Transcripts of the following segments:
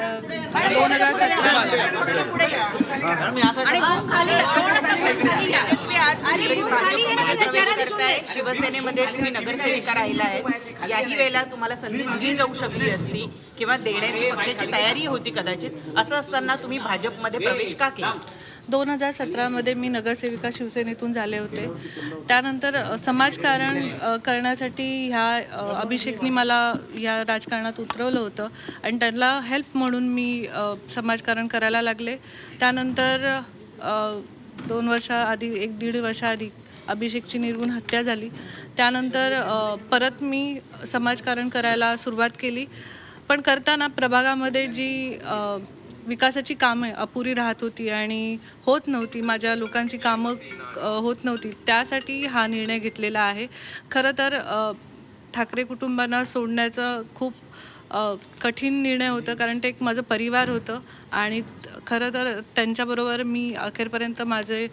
दोन हजार सतरा तेजस्वी आज तुम्ही भाजपमध्ये प्रवेश करताय शिवसेनेमध्ये तुम्ही नगरसेविका राहिला आहे. याही वेळेला तुम्हाला संधी दिली जाऊ शकली असती किंवा देण्याची पक्षाची तयारी होती कदाचित. असं असताना तुम्ही भाजपमध्ये प्रवेश का केला? दोन हजार सतरामध्ये मी नगरसेविका शिवसेनेतून झाले होते. त्यानंतर समाजकारण करण्यासाठी ह्या अभिषेकनी मला या राजकारणात उतरवलं होतं आणि त्यांना हेल्प म्हणून मी समाजकारण करायला लागले. त्यानंतर दोन वर्षाआधी एक दीड वर्षाआधी अभिषेकची निर्गुण हत्या झाली. त्यानंतर परत मी समाजकारण करायला सुरुवात केली. पण करताना प्रभागामध्ये जी विकासाची कामं अपुरी राहत होती आणि होत नव्हती माझ्या लोकांची कामं होत नव्हती त्यासाठी हा निर्णय घेतलेला आहे. खरं तर ठाकरे कुटुंबांना सोडण्याचं खूप कठीण निर्णय होतं कारण ते एक माझं परिवार होतं आणि खरं तर त्यांच्याबरोबर मी अखेरपर्यंत माझे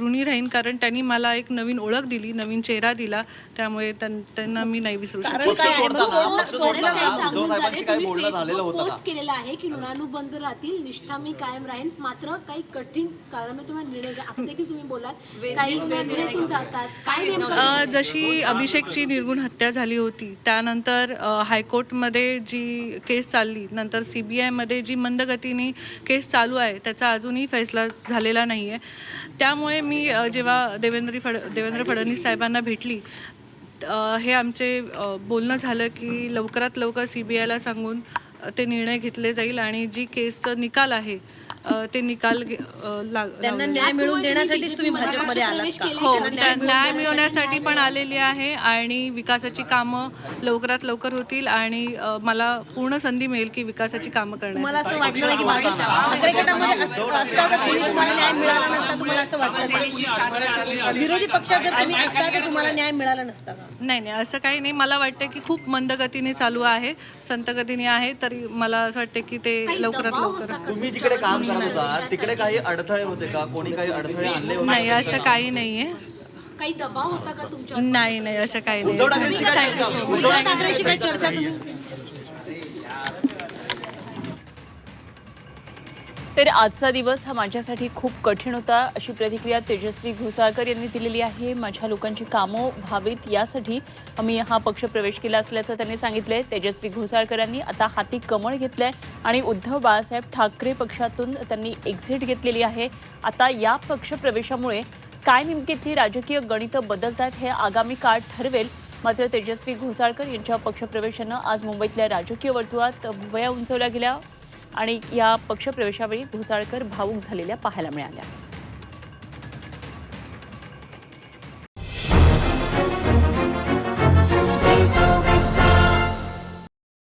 ऋणी राहीन कारण त्यांनी मला एक नवीन ओळख दिली नवीन चेहरा दिला. त्यामुळे त्यां- त्यांना मी नाही विसरू शकत. कारण राहतील निष्ठा मी कायम राहीन? मात्र काही कठीण अ, जशी अभिषेकची निर्गुण हत्या झाली होती त्यानंतर अ, जी केस चालली नंतर सी बी आयमध्ये जी मंदगतीने केस चालू आहे त्याचा अजूनही फैसला झालेला नाही आहे त्यामुळे मी जेव्हा देवेंद्र फड देवेंद्र फडणवीस साहेबांना भेटली हे आमचे बोलणं झालं की लवकरात लवकर सी बी आयला सांगून ते निर्णय घेतले जाईल आणि जी केसचं निकाल आहे ते निकाल त्यांना न्याय मिळवून देण्यासाठीच तुम्ही भाजपमध्ये आलात का? हो त्या- न्याय मिळवण्यासाठी पण आलेली आहे आणि विकासाची कामं लवकरात लवकर होतील आणि अ, मला पूर्ण संधी मिळेल की विकासाची कामं तुम्हाला करण्याची असं वाटलं नाही की भाजप ठाकरे गटामध्ये अस- असता तर तुम्ही तुम्हाला न्याय मिळाला नसता तुम्हाला असं वाटतं का? विरोधी पक्षात जर तुम्ही असता तर तुम्हाला न्याय मिळाला नसता का? नाही नाही असं काही नाही. मला वाटतं की खूप मंदगतीने चालू आहे संतगतीने आहे तरी मला असं वाटतं की ते लवकरात लवकर तुम्ही जिकडे काम तिकडे काही अडथळे होते का? कोणी काही अडथळे आणले होते? नाही असं काही नाही आहे काही दबाव होता का तुमच्या नाही नाही असं काही नाही. थँक्यू सो मच उद्धव ठाकरेंची काही चर्चा तुम्ही? तर आजचा दिवस हा माझ्यासाठी खूप कठीण होता अशी प्रतिक्रिया तेजस्वी घोसाळकर यांनी दिलेली आहे. माझ्या लोकांची कामं व्हावीत यासाठी आम्ही हा पक्ष प्रवेश केला असल्याचं त्यांनी सांगितलंय. तेजस्वी घोसाळकरांनी आता हाती कमळ घेतलंय आणि उद्धव बाळासाहेब ठाकरे पक्षातून त्यांनी एक्झिट घेतलेली आहे. आता या पक्ष प्रवेशामुळे काय नेमकीतली राजकीय गणितं बदलतात हे आगामी काळ ठरवेल. मात्र तेजस्वी घोसाळकर यांच्या पक्षप्रवेशानं आज मुंबईतल्या राजकीय वर्तुळात भुवया उंचवल्या गेल्या. आणि या पक्षप्रवेशावेळी घोसाळकर भावूक झालेल्या पाहायला मिळाल्या.